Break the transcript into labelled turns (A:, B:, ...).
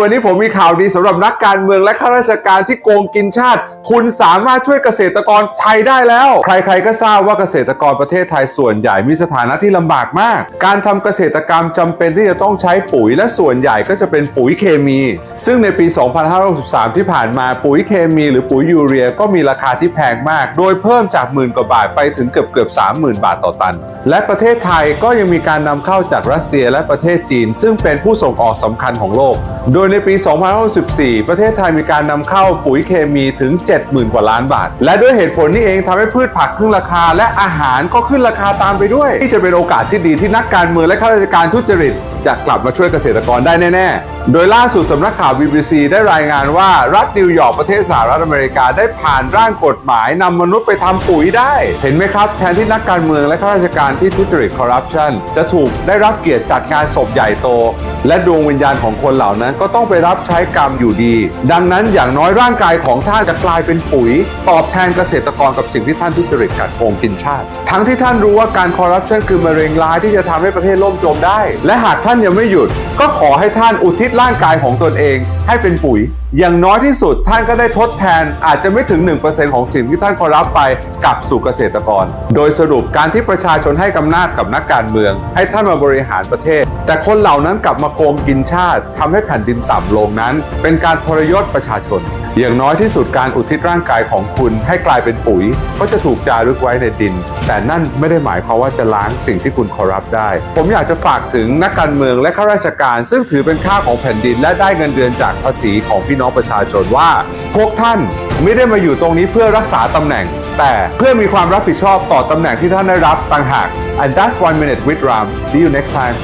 A: วันนี้ผมมีข่าวดีสำหรับนักการเมืองและข้าราชการที่โกงกินชาติ คุณสามารถช่วยเกษตรกรไทยได้แล้ว ใครๆก็ทราบว่าเกษตรกรประเทศไทยส่วนใหญ่มีสถานะที่ลำบากมาก การทำเกษตรกรรมจำเป็นที่จะต้องใช้ปุ๋ยและส่วนใหญ่ก็จะเป็นปุ๋ยเคมี ซึ่งในปี 2563 ที่ผ่านมาปุ๋ยเคมีหรือปุ๋ยยูเรียก็มีราคาที่แพงมาก โดยเพิ่มจากหมื่นกว่าบาทไปถึงเกือบเกือบ30,000 บาทต่อตัน และประเทศไทยก็ยังมีการนำเข้าจากรัสเซียและประเทศจีน ซึ่งเป็นผู้ส่งออกสำคัญของโลกโดยในปี2564ประเทศไทยมีการนำเข้าปุ๋ยเคมีถึง 70,000 กว่าล้านบาท และด้วยเหตุผลนี้เองทำให้พืชผักขึ้นราคา และอาหารก็ขึ้นราคาตามไปด้วย ที่จะเป็นโอกาสที่ดีที่นักการเมืองและข้าราชการทุจริตจะกลับมาช่วยเกษตรกรได้แน่ๆ โดยล่าสุดสำนักข่าว BBC ได้รายงานว่ารัฐนิวยอร์กประเทศสหรัฐอเมริกาได้ผ่านร่างกฎหมายนำมนุษย์ไปทำปุ๋ยได้ เห็นไหมครับ แทนที่นักการเมืองและข้าราชการที่ทุจริตคอร์รัปชันจะถูกได้รับเกียรติจัดงานศพใหญ่โต และดวงวิญญาณของคนเหล่านั้นก็ต้องไปรับใช้กรรมอยู่ดี ดังนั้นอย่างน้อยร่างกายของท่านจะกลายเป็นปุ๋ย ตอบแทนเกษตรกรกับสิ่งที่ท่านทุจริตกัดโกงกินชาติ ทั้งที่ท่านรู้ว่าการคอร์รัปชันคือมะเร็งร้ายที่จะทำให้ประเทศล่มจมได้ และหากท่านยังไม่หยุด ก็ขอให้ท่านอุทิศร่างกายของตนเอง ให้เป็นปุ๋ย อย่างน้อยที่สุดท่านก็ได้ทดแทนอาจจะไม่ถึง 1%ของสิ่งที่ท่านขอรับไปกลับสู่เกษตรกร โดยสรุปการที่ประชาชนให้กำนาจกับนักการเมือง ให้ท่านมาบริหารประเทศ แต่คนเหล่านั้นกลับมาโกงกินชาติทำให้แผ่นดินต่ำลงนั้น เป็นการทรยศประชาชน อย่างน้อยที่สุดการอุทิศร่างกายของคุณให้กลายเป็นปุ๋ย ก็จะถูกจารึกไว้ในดิน แต่นั่นไม่ได้หมายความว่าจะล้างสิ่งที่คุณคอรับได้ ผมอยากจะฝากถึงนักการเมืองและข้าราชการ ซึ่งถือเป็นค่าของแผ่นดิน และได้เงินเดือนจากภาษีของพี่น้องประชาชนว่า พวกท่านไม่ได้มาอยู่ตรงนี้เพื่อรักษาตำแหน่ง แต่เพื่อมีความรับผิดชอบต่อตำแหน่งที่ท่านได้รับต่างหาก and that's one minute with Ram see you next time